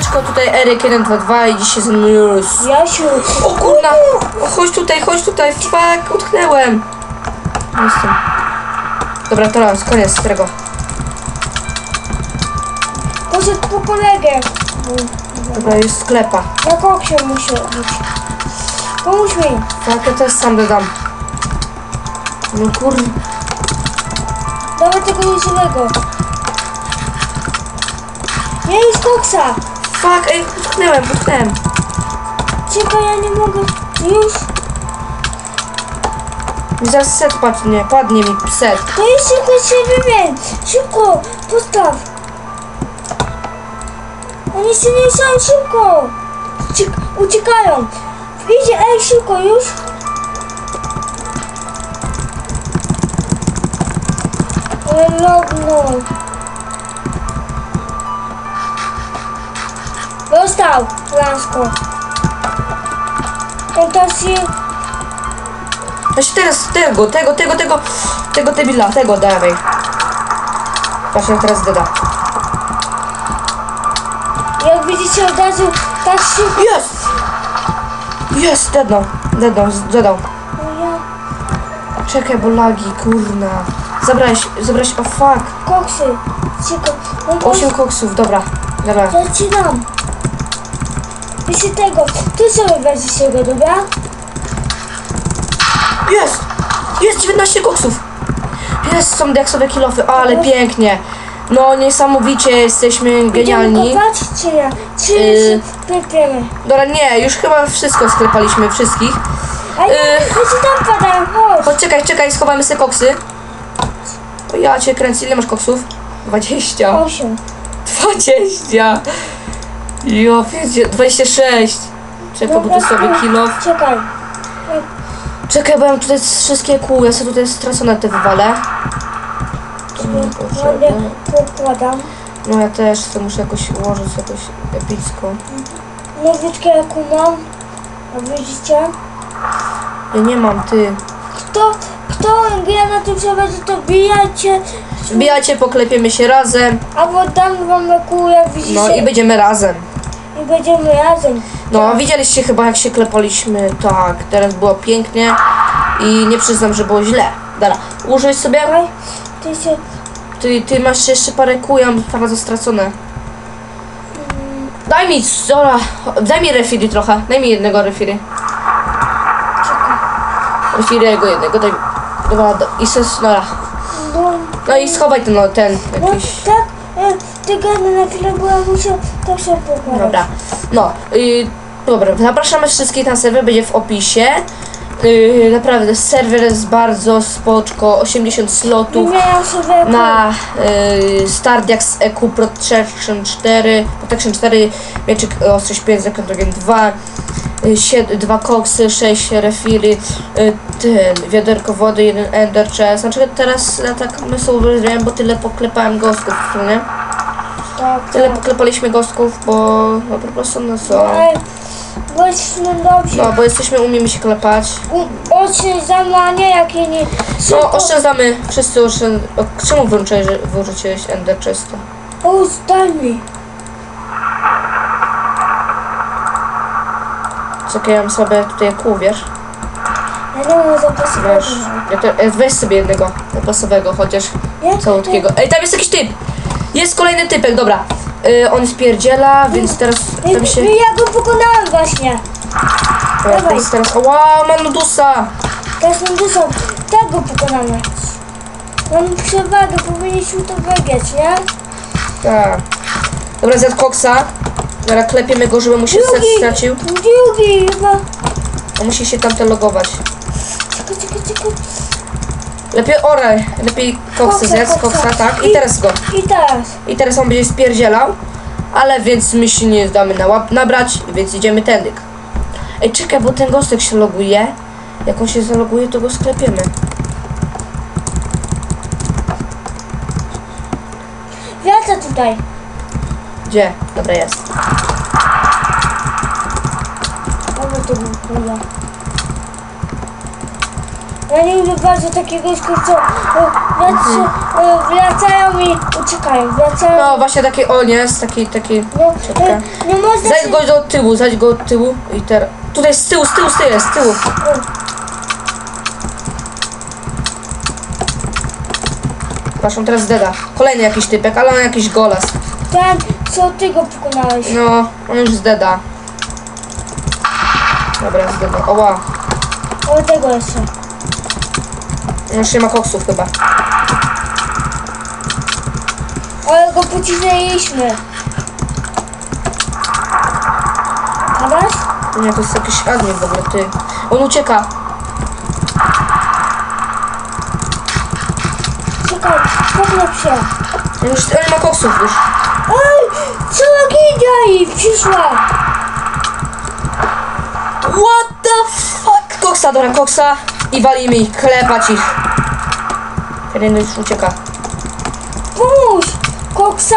Siemaneczko, tutaj Eryk122 i dzisiaj ze mną. Jasiu, O kurna! O, chodź tutaj, chodź tutaj, fuck, utknęłem! Jestem. Dobra, teraz, koniec tego. poszedł po kolegę. Dobra, jest sklepa. Na koksie muszę być. Pomóż mi. Tak, ja też sam dodam. No kur... Dawaj tego różowego. Nie jest koksa. Fuck, ej, utknęłem, utknęłem. Czekaj, ja nie mogę. Już. Zaraz set padnie, padnie mi set. To jest szybko się wymień. Szybko. Postaw. Oni jeszcze nie są szybko. Uciek uciekają. Idzie, ej, szybko już. Ale lognął. Dostał, Lasko. Się... Właśnie teraz tego, tego, tego, tego, tego debila, tego dawaj. Jak teraz doda. Jak widzicie od razu tak szybko. Jest! Jest, dedał, dodał. No ja... Czekaj, bo lagi, kurna. Zabrałeś, zabrałeś, o fuck. Koksy. Ciekawe. On Osiem koksów, dobra. Dobra. Ja Jeszcze tego. Ty sobie weź tego, dobra? Jest! Jest 19 koksów! Jest, są diaksowe kilofy, ale pięknie. No, niesamowicie jesteśmy genialni. Idziemy kopać, czy nie? Czy Yy. yy. Dobra, nie, już chyba wszystko sklepaliśmy, wszystkich. A ja, Yy. ja ci tam padam, chodź. Chodź, czekaj, czekaj, schowamy sobie koksy. O, ja cię kręcę, ile masz koksów? 20. Osiem. 20! Jo, wiedzie- 26. Czekaj, to sobie kilo. Czekaj. Czekaj, bo ja mam tutaj wszystkie kół, ja sobie tutaj stracone te wywalę. To nie Ładnie potrzebne. pokładam. No ja też to muszę jakoś ułożyć jakoś epicko. Nowiutkie jaką mam. A widzicie? Ja nie mam, ty. Kto, kto gra na tym serwerze, to bijajcie. Wbijajcie, poklepiemy się razem. Albo dam wam na kół, jak widzicie. No i będziemy razem. I będziemy razem. No, widzieliście chyba jak się klepaliśmy. Tak, teraz było pięknie. I nie przyznam, że było źle. Dobra, użyj sobie. Daj, ty się... Ty, ty masz jeszcze parę mam bardzo stracone. Daj mi, dobra, daj mi refili trochę. Daj mi jednego refili. Refiliego jednego, daj mi. Dobra, do, i ses, dobra. No, No i schowaj ten, no, ten no jakiś. tak, e, ty gadaj na chwilę, bo ja sobie pokładać. Dobra, no, y, dobra, zapraszamy wszystkich na serwer, będzie w opisie. Y, naprawdę, serwer jest bardzo spoczko, 80 slotów. Wymieniam sobie Na y, Stardiax EQ Protection 4, Protection 4, mieczyk ostrość 5, zakręt ogień 2, y, 7, 2 koksy, 6 refili, y, ten, wiaderko wody, 1 ender chest. Znaczy teraz ja tak myślę, wiem, bo tyle poklepałem gostków, co nie? Tak, Tyle tak. poklepaliśmy gostków, bo no po prostu no co. Ej, Właśnie dobrze. No, bo jesteśmy, umiemy się klepać. U- Oszczędzamy, a nie jakie nie... No, oszczędzamy, wszyscy oszczędzamy. Czemu włączyłeś, wyrzuciłeś ender chesta? O, daj mi. Czekaj, ja mam sobie tutaj kół, wiesz? Ja nie mam zapasowego. Wiesz, ja te, e, weź sobie jednego zapasowego, chociaż Nie? całutkiego. Ej, tam jest jakiś typ! Jest kolejny typek, dobra. Y, on spierdziela, więc teraz tam się... Ja go pokonałem właśnie. Dobra, dawaj. teraz... O, wow, mam nudusa! Teraz mam dużo. Tak go pokonamy. Mam przewagę, powinniśmy to wygrać, nie? Tak. Dobra, zjadł koksa. Dobra, klepiemy go, żeby mu się set stracił. Drugi chyba. On musi się tam logować. Czekaj, czekaj, czekaj. Lepiej oraj, lepiej koksa Koksa, zjadł, koksa. koksa, tak? I teraz go. I teraz. I teraz on będzie spierdzielał, ale więc my się nie damy na łap nabrać, więc idziemy tędy. Ej, czekaj, bo ten gostek się loguje. Jak on się zaloguje, to go sklepiemy. Wraca tutaj. Gdzie? Dobra, jest. Mamy tu buja. Ja nie lubię bardzo takiego Mhm. ja, e, wracają i uciekają, wracają. No właśnie taki, o nie, jest taki, taki... No, e, nie można Zajdź się... go do tyłu, zajdź go od tyłu i teraz... Tutaj z tyłu, z tyłu, z tyłu, z tyłu. Patrz, on teraz deda. Kolejny jakiś typek, ale on jakiś golas. Ten, co ty go pokonałeś. No, on już zdeda. Dobra, zdeda. Oła, O tego jeszcze. On już nie ma koksów chyba. Ale go pocisnęliśmy. Padasz? Nie, to jest jakiś admin w ogóle, ty. On ucieka. Czekaj, poklep się. On już on nie ma koksów już. Ej, cała i przyszła. What the fuck? Koksa, dobra, koksa. I wali mi, klepać ich. Jeden już ucieka. Pomóż! Koksa,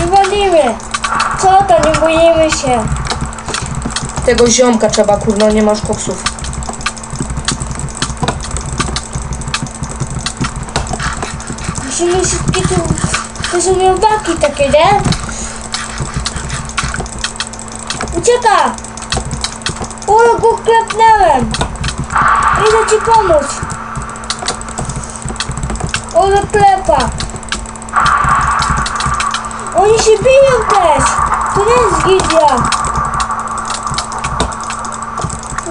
nie walimy. Co to, nie boimy się. Tego ziomka trzeba, kurno, nie masz koksów. Musimy wszystkie tu... To są miodaki takie, nie? Ucieka! O, go klepnąłem. Idę ci pomóc. Ole klepa. Oni się biją też. To nie jest gilia.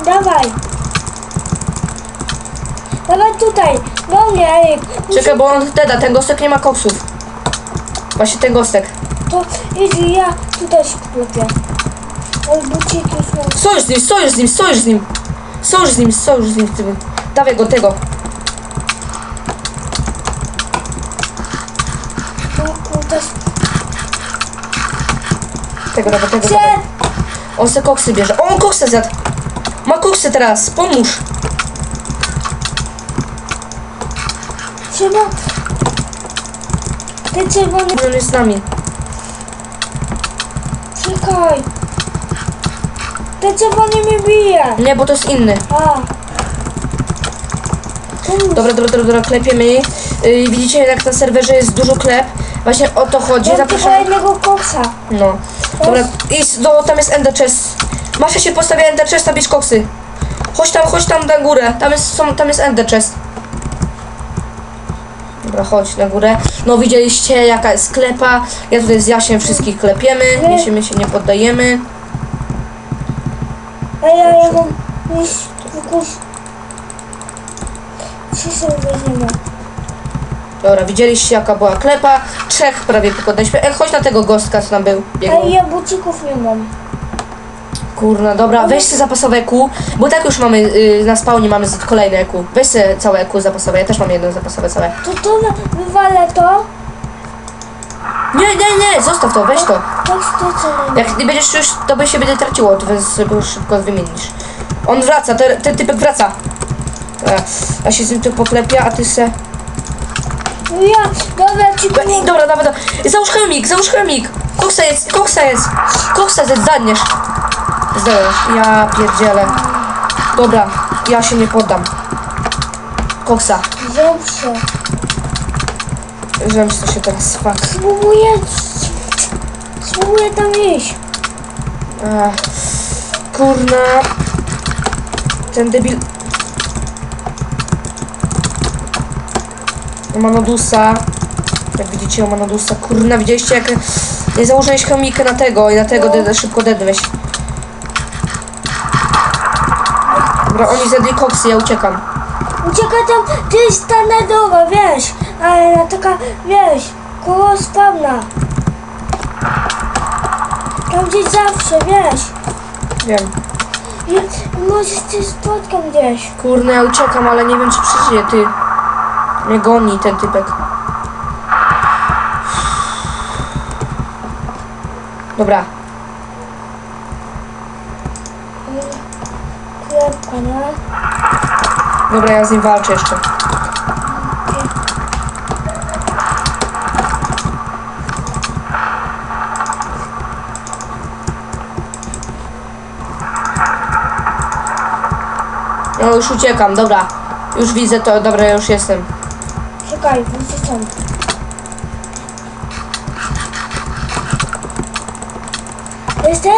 Dawaj. Dawaj tutaj. Do mnie, Erik. Czekaj, bo on deda, ten gostek nie ma koksów. Właśnie ten gostek. To idź, ja tutaj się klepię. Ale buciki są. Sojusz z nim, sojusz z nim, sojusz z nim. Sojusz z nim, sojusz z nim. Dawaj go, tego. Tego, tego, tego. On se koksy bierze. O, on koksy zjadł. Ma koksy teraz, pomóż. Trzeba. Ty czerwony. On jest z nami. Czekaj. Ten czerwony mnie bije. Nie, bo to jest inny. A. Pomóż. Dobra, dobra, dobra, dobra klepiemy. Yy, widzicie, jak na serwerze jest dużo klep. Właśnie o to chodzi. Tylko Zapraszam. jednego koksa. No. Dobra, idź do, tam jest ender chest. Masza się postawia ender chesta, bierz koksy. Chodź tam, chodź tam na górę. Tam jest, są, tam jest ender chest. Dobra, chodź na górę. No widzieliście jaka jest sklepa. Ja tutaj z Jasiem wszystkich klepiemy. Nie się, nie poddajemy. A ja, ja mam. Trzy Dobra, widzieliście jaka była klepa. Trzech prawie pokonaliśmy. E, chodź na tego gostka, co tam był. A Biegł. ja bucików nie mam. Kurna, dobra, weź sobie zapasowe EQ, bo tak już mamy, y, na spawnie mamy z- kolejne EQ. Weź sobie całe EQ zapasowe, ja też mam jedno zapasowe całe. To to na- wywalę to. Nie, nie, nie, zostaw to, weź to. Co Jak nie będziesz już, to by się będzie traciło, to więc sobie szybko wymienisz. On wraca, ten, ten typek wraca. E, Ja się z nim tu poklepię, a ty se... No ja, dobra, ci pomogę. Dobra, dobra, dobra. Załóż chemik, załóż chemik. Koksa jest, koksa jest. Koksa jest, zadniesz. Zdałeś, ja pierdzielę. Dobra, ja się nie poddam. Koksa. Zemść się. Zemsta się teraz, fuck. Spróbuję... Spróbuję tam iść. Ach, kurna. Ten debil. Manodusa. Jak widzicie, Manodusa. Kurna, widzieliście jak nie założyłeś chomika na tego i na tego No. de- szybko dedłeś. Dobra, oni zjedli koksy, ja uciekam. Uciekaj tam, ty jest standardowa, wiesz. Ale na taka, wiesz, koło spawna. Tam gdzieś zawsze, wiesz. Wiem. I może się spotkam gdzieś. Kurna, ja uciekam, ale nie wiem czy przeżyję, ty. Mnie goni ten typek. Dobra, Klepka, nie? dobra, ja z nim walczę jeszcze. No już uciekam, dobra. Już widzę to, dobra, ja już jestem. Czekaj, muszę stąd. Jesteś?